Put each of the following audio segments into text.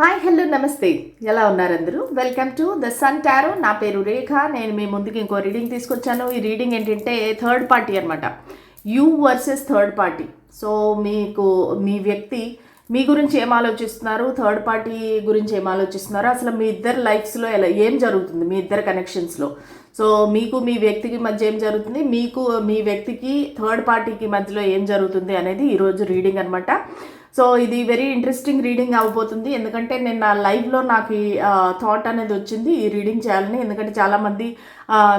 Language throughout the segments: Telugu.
హాయ్ హలో నమస్తే. ఎలా ఉన్నారు అందరూ? Welcome to the Sun Tarot నా పేరు రేఖ. నేను మీ ముందుకి ఇంకో రీడింగ్ తీసుకొచ్చాను. ఈ రీడింగ్ ఏంటంటే థర్డ్ పార్టీ అనమాట you versus third party so మీకు మీ వ్యక్తి మీ గురించి ఏం ఆలోచిస్తున్నారు? థర్డ్ పార్టీ గురించి ఏం ఆలోచిస్తున్నారు? అసలు మీ ఇద్దరు లైఫ్స్లో ఎలా ఏం జరుగుతుంది? మీ ఇద్దరు కనెక్షన్స్లో సో మీకు మీ వ్యక్తికి మధ్య ఏం జరుగుతుంది? మీకు మీ వ్యక్తికి థర్డ్ పార్టీకి మధ్యలో ఏం జరుగుతుంది అనేది ఈరోజు రీడింగ్ అనమాట సో ఇది వెరీ ఇంట్రెస్టింగ్ రీడింగ్ అవ్వబోతుంది ఎందుకంటే నేను నా లైవ్లో నాకు ఈ థాట్ అనేది వచ్చింది ఈ రీడింగ్ చేయాలని. ఎందుకంటే చాలామంది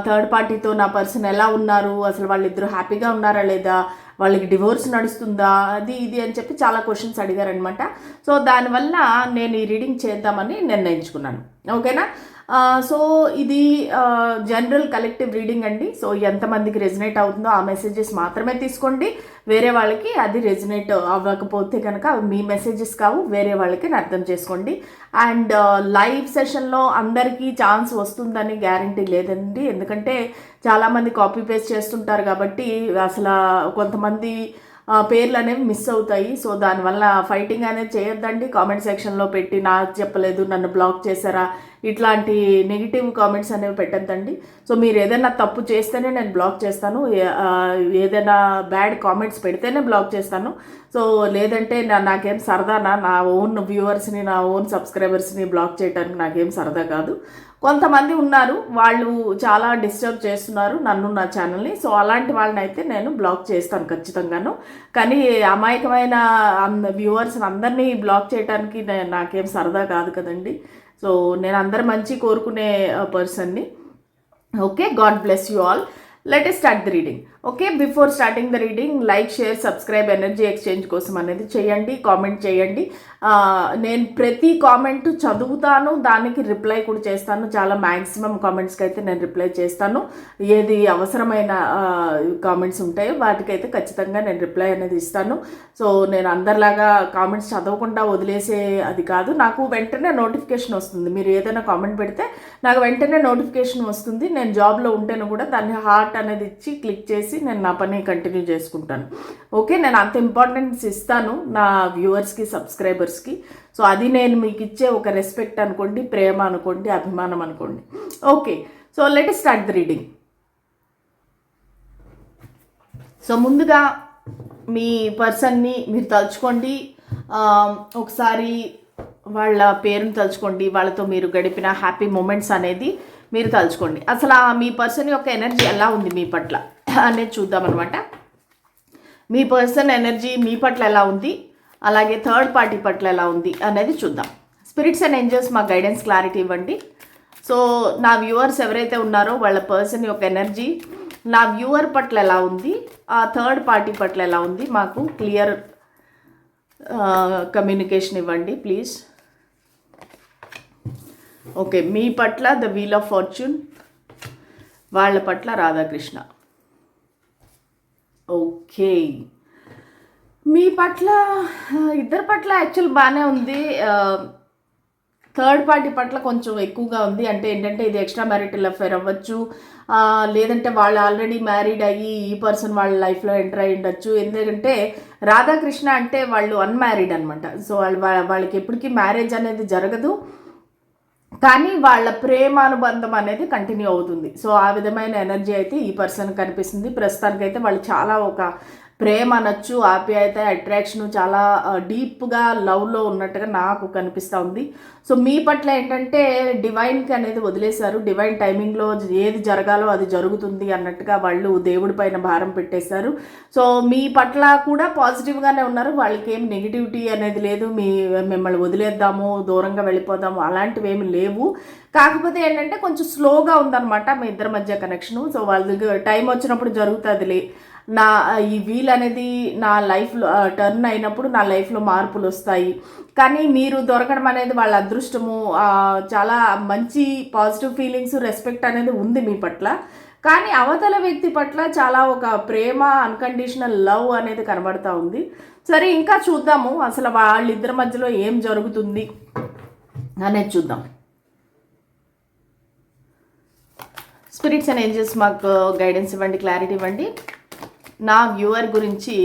థర్డ్ పార్టీతో నా పర్సన్ ఎలా ఉన్నారు? అసలు వాళ్ళిద్దరు హ్యాపీగా ఉన్నారా లేదా? వాళ్ళకి డివోర్స్ నడుస్తుందా? అది ఇది అని చెప్పి చాలా క్వశ్చన్స్ అడిగారనమాట సో దానివల్ల నేను ఈ రీడింగ్ చేద్దామని నిర్ణయించుకున్నాను. ఓకేనా సో ఇది జనరల్ కలెక్టివ్ రీడింగ్ అండి. సో ఎంతమందికి రెజినేట్ అవుతుందో ఆ మెసేజెస్ మాత్రమే తీసుకోండి. వేరే వాళ్ళకి అది రెజినేట్ అవ్వకపోతే కనుక అవి మీ మెసేజెస్ కావు వేరే వాళ్ళకి అర్థం చేసుకోండి. అండ్ లైవ్ సెషన్లో అందరికీ ఛాన్స్ వస్తుందని గ్యారంటీ లేదండి. ఎందుకంటే చాలామంది కాపీ పేస్ట్ చేస్తుంటారు కాబట్టి అసలు కొంతమంది పేర్లు అనేవి మిస్ అవుతాయి. సో దానివల్ల ఫైటింగ్ అనేది చేయొద్దండి. కామెంట్ సెక్షన్లో పెట్టి నాకు చెప్పలేదు నన్ను బ్లాక్ చేశారా? ఇట్లాంటి నెగిటివ్ కామెంట్స్ అనేవి పెట్టద్దండి. సో మీరు ఏదైనా తప్పు చేస్తేనే నేను బ్లాక్ చేస్తాను. ఏదైనా బ్యాడ్ కామెంట్స్ పెడితేనే బ్లాక్ చేస్తాను. సో లేదంటే నా నాకేం సరదానా? నా ఓన్ వ్యూవర్స్ని నా ఓన్ సబ్స్క్రైబర్స్ని బ్లాక్ చేయడానికి నాకేం సరదా కాదు. కొంతమంది ఉన్నారు వాళ్ళు చాలా డిస్టర్బ్ చేస్తున్నారు నన్ను నా ఛానల్ని. సో అలాంటి వాళ్ళని అయితే నేను బ్లాక్ చేస్తాను ఖచ్చితంగాను. కానీ అమాయకమైన వ్యూవర్స్ అందరినీ బ్లాక్ చేయడానికి నాకేం సరదా కాదు కదండి. సో నేను అందరు మంచి కోరుకునే పర్సన్ని. Okay God bless you all. Let's start the reading. Okay before starting the reading like share subscribe energy exchange కోసం అనేది చేయండి కామెంట్ చేయండి. నేను ప్రతి కామెంట్ చదువుతాను దానికి రిప్లై కూడా చేస్తాను. చాలా మ్యాక్సిమం కామెంట్స్కి అయితే నేను రిప్లై చేస్తాను. ఏది అవసరమైన కామెంట్స్ ఉంటాయో వాటికైతే ఖచ్చితంగా నేను రిప్లై అనేది ఇస్తాను. సో నేను అందరిలాగా కామెంట్స్ చదవకుండా వదిలేసే అది కాదు. నాకు వెంటనే నోటిఫికేషన్ వస్తుంది. మీరు ఏదైనా కామెంట్ పెడితే నాకు వెంటనే నోటిఫికేషన్ వస్తుంది. నేను జాబ్లో ఉంటేనే కూడా దాన్ని హార్ట్ అనేది ఇచ్చి క్లిక్ చేసి నేను నా పని కంటిన్యూ చేసుకుంటాను. ఓకే నేను అంత ఇంపార్టెన్స్ ఇస్తాను నా వ్యూవర్స్కి సబ్స్క్రైబర్స్కి సో అది నేను మీకు ఇచ్చే ఒక రెస్పెక్ట్ అనుకోండి ప్రేమ అనుకోండి అభిమానం అనుకోండి. Okay so let start the reading so ముందుగా మీ పర్సన్ని మీరు తలుచుకోండి. Um, ఒకసారి వాళ్ళ పేరుని తలుచుకోండి వాళ్ళతో మీరు గడిపిన హ్యాపీ మూమెంట్స్ అనేది మీరు తలుచుకోండి. అసలు ఆ మీ పర్సన్ యొక్క ఎనర్జీ ఎలా ఉంది మీ పట్ల? అనేది చూద్దామన్నమాట మీ పర్సన్ ఎనర్జీ మీ పట్ల ఎలా ఉంది? అలాగే థర్డ్ పార్టీ పట్ల ఎలా ఉంది అనేది చూద్దాం. స్పిరిట్స్ అండ్ ఏంజల్స్ మా గైడెన్స్ క్లారిటీ ఇవ్వండి. సో నా వ్యూవర్స్ ఎవరైతే ఉన్నారో వాళ్ళ పర్సన్ యొక్క ఎనర్జీ నా వ్యూవర్ పట్ల ఎలా ఉంది? ఆ థర్డ్ పార్టీ పట్ల ఎలా ఉంది? మాకు క్లియర్ కమ్యూనికేషన్ ఇవ్వండి ప్లీజ్. ఓకే మీ పట్ల ద వీల్ ఆఫ్ ఫార్చ్యూన్ వాళ్ళ పట్ల రాధాకృష్ణ. ఓకే. మీ పట్ల ఇద్దరి పట్ల యాక్చువల్ బాగానే ఉంది. థర్డ్ పార్టీ పట్ల కొంచెం ఎక్కువగా ఉంది. అంటే ఏంటంటే ఇది ఎక్స్ట్రా మ్యారిటల్ అఫేర్ అవ్వచ్చు. లేదంటే వాళ్ళు ఆల్రెడీ మ్యారీడ్ అయ్యి ఈ పర్సన్ వాళ్ళ లైఫ్లో ఎంటర్ అయ్యి ఉండొచ్చు. ఎందుకంటే రాధాకృష్ణ అంటే వాళ్ళు అన్మ్యారీడ్ అనమాట సో వాళ్ళు వాళ్ళ- వాళ్ళకి ఎప్పటికీ మ్యారేజ్ అనేది జరగదు. కానీ వాళ్ళ ప్రేమానుబంధం అనేది కంటిన్యూ అవుతుంది. సో ఆ విధమైన ఎనర్జీ అయితే ఈ పర్సన్ కనిపిస్తుంది. ప్రస్తుతానికైతే వాళ్ళు చాలా ఒక ప్రేమ అనొచ్చు ఆప్యాయత అట్రాక్షన్ చాలా డీప్గా లవ్లో ఉన్నట్టుగా నాకు కనిపిస్తూ ఉంది. సో మీ పట్ల ఏంటంటే డివైన్కి అనేది వదిలేశారు. డివైన్ టైమింగ్లో ఏది జరగాలో అది జరుగుతుంది అన్నట్టుగా వాళ్ళు దేవుడి పైన భారం పెట్టేశారు. సో మీ పట్ల కూడా పాజిటివ్గానే ఉన్నారు. వాళ్ళకి ఏం నెగిటివిటీ అనేది లేదు. మీ మిమ్మల్ని వదిలేద్దాము దూరంగా వెళ్ళిపోదాము అలాంటివి ఏమి లేవు. కాకపోతే ఏంటంటే కొంచెం స్లోగా ఉందన్నమాట మీ ఇద్దరి మధ్య కనెక్షను. సో వాళ్ళ దగ్గర టైం వచ్చినప్పుడు జరుగుతుందిలే. నా ఈ వీల్ అనేది నా లైఫ్లో టర్న్ అయినప్పుడు నా లైఫ్లో మార్పులు వస్తాయి. కానీ మీరు దొరకడం అనేది వాళ్ళ అదృష్టము చాలా మంచి పాజిటివ్ ఫీలింగ్స్ రెస్పెక్ట్ అనేది ఉంది మీ పట్ల. కానీ అవతల వ్యక్తి పట్ల చాలా ఒక ప్రేమ అన్కండిషనల్ లవ్ అనేది కనబడతా ఉంది. సరే ఇంకా చూద్దాము. అసలు వాళ్ళిద్దరి మధ్యలో ఏం జరుగుతుంది అనేది చూద్దాం. స్పిరిట్స్ అండ్ ఏంజల్స్ మాకు గైడెన్స్ ఇవ్వండి క్లారిటీ ఇవ్వండి. నా వ్యూవర్ గురించి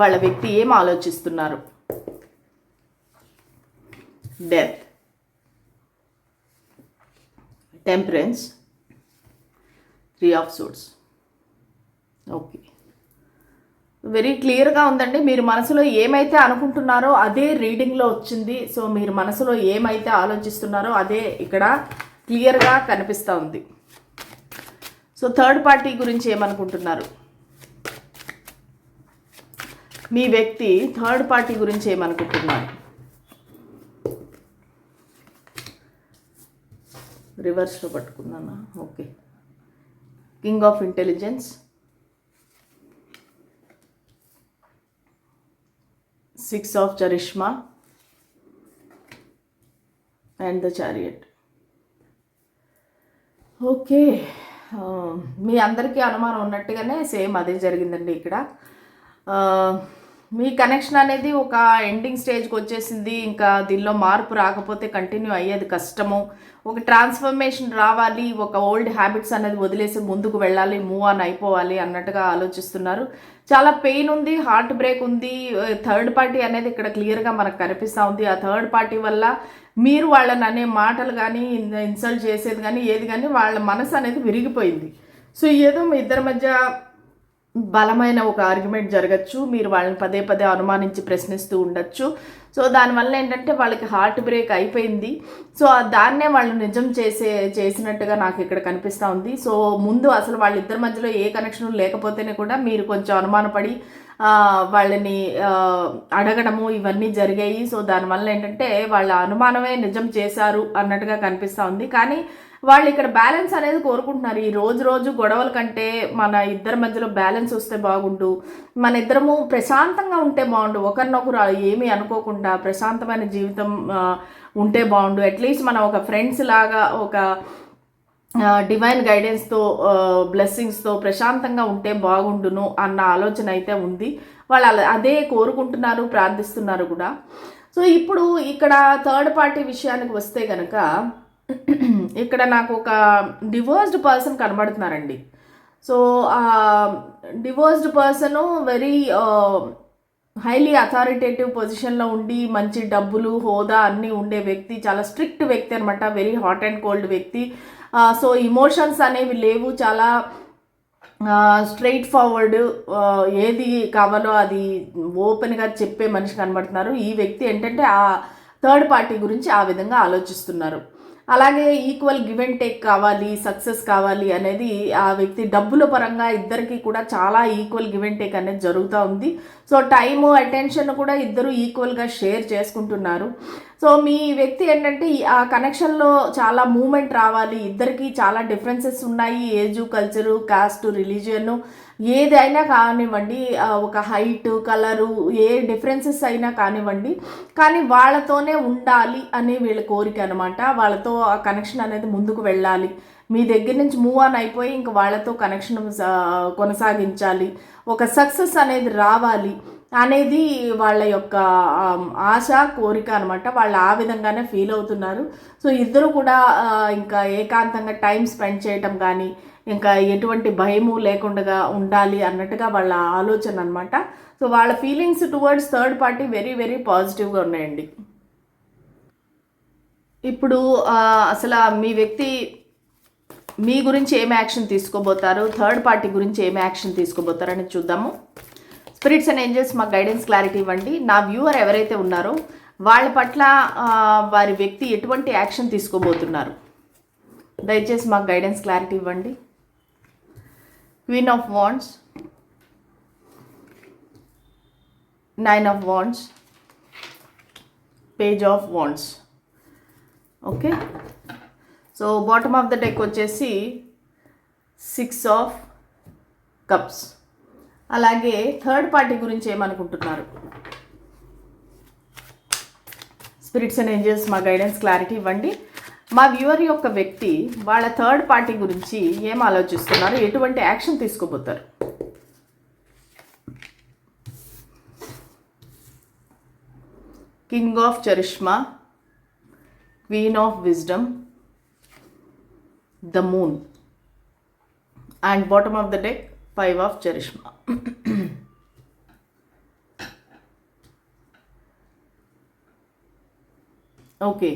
వాళ్ళ వ్యక్తి ఏం ఆలోచిస్తున్నారు? Death temperance three of suits okay very క్లియర్గా ఉందండి. మీరు మనసులో ఏమైతే అనుకుంటున్నారో అదే రీడింగ్లో వచ్చింది. సో మీరు మనసులో ఏమైతే ఆలోచిస్తున్నారో అదే ఇక్కడ క్లియర్గా కనిపిస్తూ ఉంది. సో థర్డ్ పార్టీ గురించి ఏమనుకుంటున్నారు? మీ వ్యక్తి థర్డ్ పార్టీ గురించి ఏమనుకుంటున్నారు? రివర్స్లో పట్టుకున్నానా okay. King of intelligence. Six of charisma. And the chariot. Okay. మీ అందరికీ అనుమానం ఉన్నట్టుగానే సేమ్ అదే జరిగిందండి ఇక్కడ. మీ కనెక్షన్ అనేది ఒక ఎండింగ్ స్టేజ్కి వచ్చేసింది. ఇంకా దీనిలో మార్పు రాకపోతే కంటిన్యూ అయ్యేది కష్టము. ఒక ట్రాన్స్ఫర్మేషన్ రావాలి ఒక ఓల్డ్ హ్యాబిట్స్ అనేది వదిలేసి ముందుకు వెళ్ళాలి మూవ్ ఆన్ అయిపోవాలి అన్నట్టుగా ఆలోచిస్తున్నారు. చాలా పెయిన్ ఉంది హార్ట్ బ్రేక్ ఉంది. థర్డ్ పార్టీ అనేది ఇక్కడ క్లియర్గా మనకు కనిపిస్తూ ఉంది. ఆ థర్డ్ పార్టీ వల్ల మీరు వాళ్ళని అనే మాటలు కానీ ఇన్సల్ట్ చేసేది కానీ ఏది కానీ వాళ్ళ మనసు అనేది విరిగిపోయింది. సో ఏదో మీ ఇద్దరి మధ్య బలమైన ఒక ఆర్గ్యుమెంట్ జరగచ్చు. మీరు వాళ్ళని పదే పదే అనుమానించి ప్రశ్నిస్తూ ఉండొచ్చు. సో దానివల్ల ఏంటంటే వాళ్ళకి హార్ట్ బ్రేక్ అయిపోయింది. సో దాన్నే వాళ్ళు నిజం చేసే చేసినట్టుగా నాకు ఇక్కడ కనిపిస్తూ ఉంది. సో ముందు అసలు వాళ్ళిద్దరి మధ్యలో ఏ కనెక్షన్ లేకపోతేనే కూడా మీరు కొంచెం అనుమానపడి వాళ్ళని అడగడము ఇవన్నీ జరిగాయి. సో దానివల్ల ఏంటంటే వాళ్ళ అనుమానమే నిజం చేశారు అన్నట్టుగా కనిపిస్తూ ఉంది. కానీ వాళ్ళు ఇక్కడ బ్యాలెన్స్ అనేది కోరుకుంటున్నారు. ఈ రోజు రోజు గొడవల కంటే మన ఇద్దరి మధ్యలో బ్యాలెన్స్ వస్తే బాగుండు. మన ఇద్దరము ప్రశాంతంగా ఉంటే బాగుండు. ఒకరినొకరు ఏమీ అనుకోకుండా ప్రశాంతమైన జీవితం ఉంటే బాగుండు. అట్లీస్ట్ మనం ఒక ఫ్రెండ్స్ లాగా ఒక డివైన్ గైడెన్స్తో బ్లెస్సింగ్స్తో ప్రశాంతంగా ఉంటే బాగుండును అన్న ఆలోచన అయితే ఉంది. వాళ్ళు అదే కోరుకుంటున్నారు ప్రార్థిస్తున్నారు కూడా. సో ఇప్పుడు ఇక్కడ థర్డ్ పార్టీ విషయానికి వస్తే కనుక ఇక్కడ నాకు ఒక divorced person కనబడుతున్నారండి. So divorced person very highly authoritative పొజిషన్లో ఉండి మంచి డబ్బులు హోదా అన్నీ ఉండే వ్యక్తి చాలా స్ట్రిక్ట్ వ్యక్తి అనమాట వెరీ హాట్ అండ్ కోల్డ్ వ్యక్తి. సో ఇమోషన్స్ అనేవి లేవు చాలా స్ట్రైట్ ఫార్వర్డ్ ఏది కావాలో అది ఓపెన్గా చెప్పే మనిషి కనబడుతున్నారు. ఈ వ్యక్తి ఏంటంటే ఆ థర్డ్ పార్టీ గురించి ఆ విధంగా ఆలోచిస్తున్నారు. అలాగే ఈక్వల్ గివ్ అండ్ టేక్ కావాలి సక్సెస్ కావాలి అనేది ఆ వ్యక్తి డబ్బుల పరంగా ఇద్దరికి కూడా చాలా ఈక్వల్ గివ్ అండ్ టేక్ అనేది జరుగుతూ ఉంది. సో టైము అటెన్షన్ కూడా ఇద్దరు ఈక్వల్గా షేర్ చేసుకుంటున్నారు. సో మీ వ్యక్తి ఏంటంటే ఆ కనెక్షన్లో చాలా మూమెంట్ రావాలి. ఇద్దరికి చాలా డిఫరెన్సెస్ ఉన్నాయి. ఏజు కల్చరు కాస్ట్ రిలీజియన్ ఏదైనా కానివ్వండి ఒక హైట్ కలరు ఏ డిఫరెన్సెస్ అయినా కానివ్వండి కానీ వాళ్ళతోనే ఉండాలి అనే వీళ్ళ కోరిక అనమాట వాళ్ళతో ఆ కనెక్షన్ అనేది ముందుకు వెళ్ళాలి. మీ దగ్గర నుంచి మూవ్ ఆన్ అయిపోయి ఇంక వాళ్ళతో కనెక్షన్ కొనసాగించాలి. ఒక సక్సెస్ అనేది రావాలి. అనేది వాళ్ళ యొక్క ఆశ కోరిక అనమాట వాళ్ళు ఆ విధంగానే ఫీల్ అవుతున్నారు. సో ఇద్దరు కూడా ఇంకా ఏకాంతంగా టైం స్పెండ్ చేయటం కానీ ఇంకా ఎటువంటి భయము లేకుండా ఉండాలి అన్నట్టుగా వాళ్ళ ఆలోచన అనమాట సో వాళ్ళ feelings towards third party very very పాజిటివ్గా ఉన్నాయండి. ఇప్పుడు అసలు మీ వ్యక్తి మీ గురించి ఏం యాక్షన్ తీసుకోబోతారు? థర్డ్ పార్టీ గురించి ఏం యాక్షన్ తీసుకోబోతారని చూద్దాము. స్పిరిట్స్ అండ్ ఏంజల్స్ మాకు గైడెన్స్ క్లారిటీ ఇవ్వండి. నా వ్యూవర్ ఎవరైతే ఉన్నారో వాళ్ళ పట్ల వారి వ్యక్తి ఎటువంటి యాక్షన్ తీసుకోబోతున్నారు? దయచేసి మాకు గైడెన్స్ క్లారిటీ ఇవ్వండి. Queen of wands nine of wands page of wands okay so bottom of the deck వచ్చేసి సిక్స్ ఆఫ్ కప్స్ అలాగే థర్డ్ పార్టీ గురించి ఏమనుకుంటున్నారు? స్పిరిట్స్ అండ్ ఏంజల్స్ మా గైడెన్స్ క్లారిటీ ఇవ్వండి. మా వ్యూవర్ యొక్క వ్యక్తి వాళ్ళ థర్డ్ పార్టీ గురించి ఏం ఆలోచిస్తున్నారు? ఎటువంటి action తీసుకోబోతారు? King of charisma queen of wisdom the moon. And bottom of the deck five of charisma. Okay.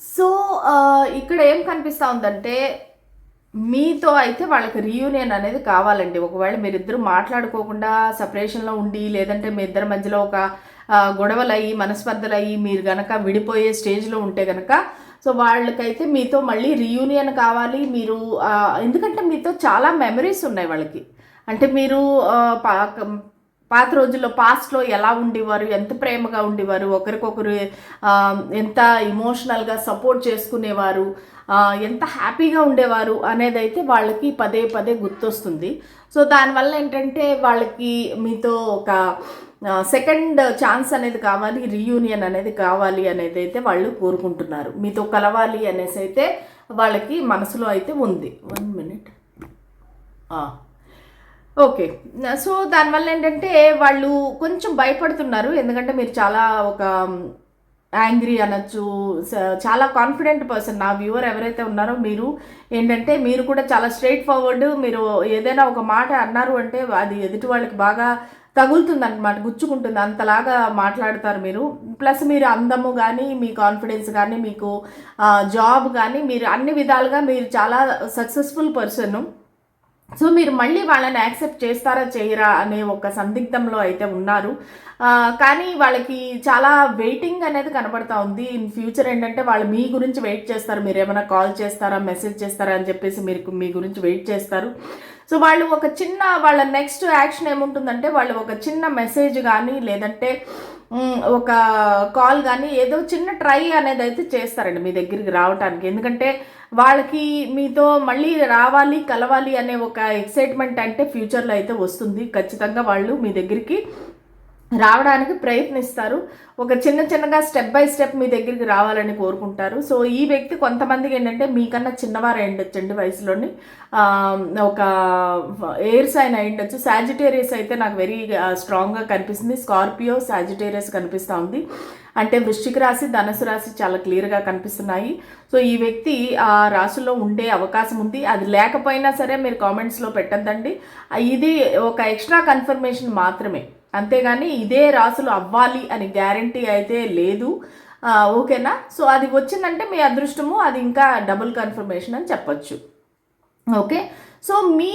So uh, ఇక్కడ ఏం కనిపిస్తూ ఉందంటే మీతో అయితే వాళ్ళకి రీయూనియన్ అనేది కావాలండి. ఒకవేళ మీరిద్దరు మాట్లాడుకోకుండా సపరేషన్లో ఉండి లేదంటే మీ ఇద్దరి మధ్యలో ఒక uh, గొడవలయ్యి గొడవలు అయ్యి మనస్పర్ధలు అయ్యి మీరు గనక విడిపోయే స్టేజ్లో ఉంటే గనక సో వాళ్ళకైతే మీతో మళ్ళీ రీయూనియన్ కావాలి. మీరు uh, ఎందుకంటే మీతో చాలా మెమరీస్ ఉన్నాయి వాళ్ళకి. అంటే మీరు పాత రోజుల్లో పాస్ట్లో ఎలా ఉండేవారు ఎంత ప్రేమగా ఉండేవారు ఒకరికొకరు ఎంత ఇమోషనల్గా సపోర్ట్ చేసుకునేవారు ఎంత హ్యాపీగా ఉండేవారు అనేది అయితే వాళ్ళకి పదే పదే గుర్తొస్తుంది. సో దానివల్ల ఏంటంటే వాళ్ళకి మీతో ఒక సెకండ్ ఛాన్స్ అనేది కావాలి రీయూనియన్ అనేది కావాలి అనేది అయితే వాళ్ళు కోరుకుంటున్నారు. మీతో కలవాలి అనేసి అయితే వాళ్ళకి మనసులో అయితే ఉంది. One minute okay. సో దానివల్ల ఏంటంటే వాళ్ళు కొంచెం భయపడుతున్నారు. ఎందుకంటే మీరు చాలా ఒక యాంగ్రీ అనొచ్చు. స- చాలా కాన్ఫిడెంట్ పర్సన్ నా వ్యూవర్ ఎవరైతే ఉన్నారో మీరు. ఏంటంటే మీరు కూడా చాలా స్ట్రైట్ ఫార్వర్డ్ మీరు ఏదైనా ఒక మాట అన్నారు అంటే అది ఎదుటి వాళ్ళకి బాగా తగులుతుంది అనమాట గుచ్చుకుంటుంది. అంతలాగా మాట్లాడతారు మీరు. ప్లస్ మీరు అందము కానీ మీ కాన్ఫిడెన్స్ కానీ మీకు జాబ్ కానీ మీరు అన్ని విధాలుగా మీరు చాలా సక్సెస్ఫుల్ పర్సన్. సో మీరు మళ్ళీ వాళ్ళని యాక్సెప్ట్ చేస్తారా చేయరా అనే ఒక సందిగ్ధంలో అయితే ఉన్నారు. కానీ వాళ్ళకి చాలా వెయిటింగ్ అనేది కనబడతా ఉంది. ఇన్ ఫ్యూచర్ ఏంటంటే వాళ్ళు మీ గురించి వెయిట్ చేస్తారు. మీరు ఏమైనా కాల్ చేస్తారా మెసేజ్ చేస్తారా అని చెప్పేసి మీరు మీ గురించి వెయిట్ చేస్తారు. సో వాళ్ళు ఒక చిన్న వాళ్ళ నెక్స్ట్ యాక్షన్ ఏముంటుందంటే వాళ్ళు ఒక చిన్న మెసేజ్ కానీ లేదంటే ఒక కాల్ కానీ ఏదో చిన్న ట్రై అనేది అయితే చేస్తారండి మీ దగ్గరికి రావడానికి ఎందుకంటే వాళ్ళకి మీతో మళ్ళీ రావాలి కలవాలి అనే ఒక ఎక్సైట్మెంట్ అంటే ఫ్యూచర్లో అయితే వస్తుంది. ఖచ్చితంగా వాళ్ళు మీ దగ్గరికి రావడానికి ప్రయత్నిస్తారు. ఒక చిన్న చిన్నగా స్టెప్ బై స్టెప్ మీ దగ్గరికి రావాలని కోరుకుంటారు. సో ఈ వ్యక్తి కొంతమందికి ఏంటంటే మీకన్నా చిన్నవారు అయి ఉండొచ్చండి వయసులోని ఒక ఎయిర్ సైన్ అయి ఉండొచ్చు సాజిటేరియస్ అయితే నాకు వెరీ స్ట్రాంగ్గా కనిపిస్తుంది. స్కార్పియో సాజిటేరియస్ కనిపిస్తూ ఉంది. అంటే వృశ్చిక రాశి ధనుసు రాశి చాలా క్లియర్గా కనిపిస్తున్నాయి. సో ఈ వ్యక్తి ఆ రాశిలో ఉండే అవకాశం ఉంది. అది లేకపోయినా సరే మీరు కామెంట్స్లో పెట్టద్దండి. ఇది ఒక ఎక్స్ట్రా కన్ఫర్మేషన్ మాత్రమే. అంతేగాని ఇదే రాసులు అవ్వాలి అని గ్యారంటీ అయితే లేదు. ఓకేనా? సో అది వచ్చిందంటే మీ అదృష్టము అది ఇంకా డబుల్ కన్ఫర్మేషన్ అని చెప్పచ్చు. ఓకే? సో మీ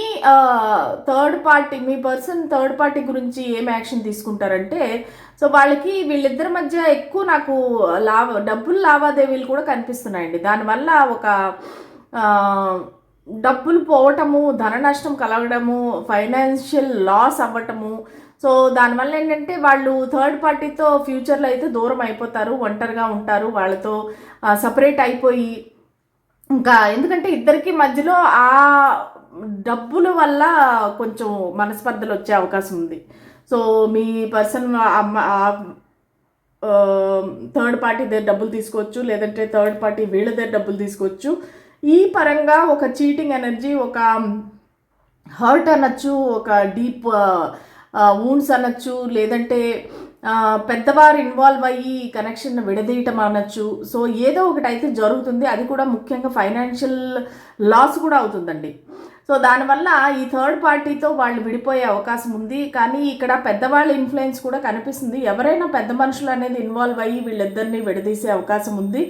థర్డ్ పార్టీ మీ పర్సన్ థర్డ్ పార్టీ గురించి ఏం యాక్షన్ తీసుకుంటారంటే సో వాళ్ళకి వీళ్ళిద్దరి మధ్య ఎక్కువ నాకు లాభ డబ్బులు లావాదేవీలు కూడా కనిపిస్తున్నాయండి. దానివల్ల ఒక డబ్బులు పోవటము ధన నష్టం కలగడము ఫైనాన్షియల్ లాస్ అవ్వటము. సో దానివల్ల ఏంటంటే వాళ్ళు థర్డ్ పార్టీతో ఫ్యూచర్లో అయితే దూరం అయిపోతారు ఒంటరిగా ఉంటారు వాళ్ళతో సపరేట్ అయిపోయి. ఇంకా ఎందుకంటే ఇద్దరికి మధ్యలో ఆ డబ్బుల వల్ల కొంచెం మనస్పర్ధలు వచ్చే అవకాశం ఉంది. సో మీ పర్సన్ అమ్మ థర్డ్ పార్టీ దగ్గర డబ్బులు తీసుకోవచ్చు లేదంటే థర్డ్ పార్టీ వీళ్ళ దగ్గర డబ్బులు తీసుకోవచ్చు. ఈ పరంగా ఒక చీటింగ్ ఎనర్జీ ఒక హర్ట్ అనొచ్చు ఒక డీప్ వూన్స్ అనొచ్చు లేదంటే పెద్దవారు ఇన్వాల్వ్ అయ్యి కనెక్షన్ విడదీయటం అనొచ్చు. సో ఏదో ఒకటి అయితే జరుగుతుంది. అది కూడా ముఖ్యంగా ఫైనాన్షియల్ లాస్ కూడా అవుతుందండి. సో దానివల్ల ఈ థర్డ్ పార్టీతో వాళ్ళు విడిపోయే అవకాశం ఉంది. కానీ ఇక్కడ పెద్దవాళ్ళ ఇన్ఫ్లుయెన్స్ కూడా కనిపిస్తుంది. ఎవరైనా పెద్ద మనుషులు అనేది ఇన్వాల్వ్ అయ్యి వీళ్ళిద్దరిని విడదీసే అవకాశం ఉంది.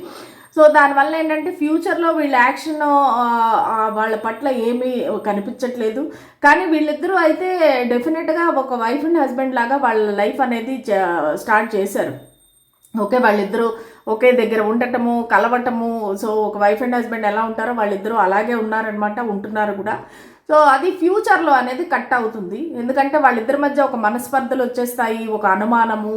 సో దానివల్ల ఏంటంటే ఫ్యూచర్లో వీళ్ళ యాక్షన్ వాళ్ళ పట్ల ఏమీ కనిపించట్లేదు. కానీ వీళ్ళిద్దరూ అయితే డెఫినెట్గా ఒక వైఫ్ అండ్ హస్బెండ్ లాగా వాళ్ళ లైఫ్ అనేది స్టార్ట్ చేశారు. ఓకే వాళ్ళిద్దరూ ఒకే దగ్గర ఉండటము కలవటము. సో ఒక వైఫ్ అండ్ హస్బెండ్ ఎలా ఉంటారో వాళ్ళిద్దరూ అలాగే ఉన్నారనమాట ఉంటున్నారు కూడా. సో అది ఫ్యూచర్లో అనేది కట్ అవుతుంది. ఎందుకంటే వాళ్ళిద్దరి మధ్య ఒక మనస్పర్ధలు వచ్చేస్తాయి ఒక అనుమానము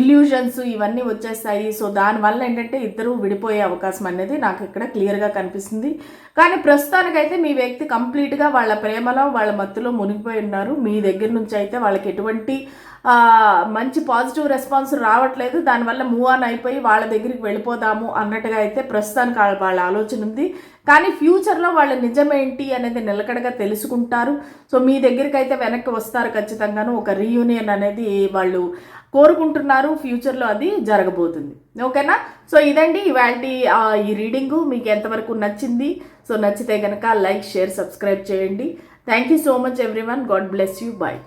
ఇల్యూషన్స్ ఇవన్నీ వచ్చేస్తాయి. సో దానివల్ల ఏంటంటే ఇద్దరు విడిపోయే అవకాశం అనేది నాకు ఇక్కడ క్లియర్గా కనిపిస్తుంది. కానీ ప్రస్తుతానికైతే మీ వ్యక్తి కంప్లీట్గా వాళ్ళ ప్రేమలో వాళ్ళ మత్తులో మునిగిపోయి ఉన్నారు. మీ దగ్గర నుంచి అయితే వాళ్ళకి ఎటువంటి మంచి పాజిటివ్ రెస్పాన్స్ రావట్లేదు. దానివల్ల మూవ్ ఆన్ అయిపోయి వాళ్ళ దగ్గరికి వెళ్ళిపోదాము అన్నట్టుగా అయితే ప్రస్తుతానికి వాళ్ళ- వాళ్ళ ఆలోచన ఉంది. కానీ ఫ్యూచర్లో వాళ్ళ నిజమేంటి అనేది నిలకడగా తెలుసుకుంటారు. సో మీ దగ్గరికి అయితే వెనక్కి వస్తారు ఖచ్చితంగాను. ఒక రీయూనియన్ అనేది వాళ్ళు కోరుకుంటున్నారు. ఫ్యూచర్లో అది జరగబోతుంది. ఓకేనా? సో ఇదండి ఇవాళ ఈ రీడింగు మీకు ఎంతవరకు నచ్చింది? సో నచ్చితే కనుక లైక్ షేర్ సబ్స్క్రైబ్ చేయండి. Thank you so much everyone God bless you bye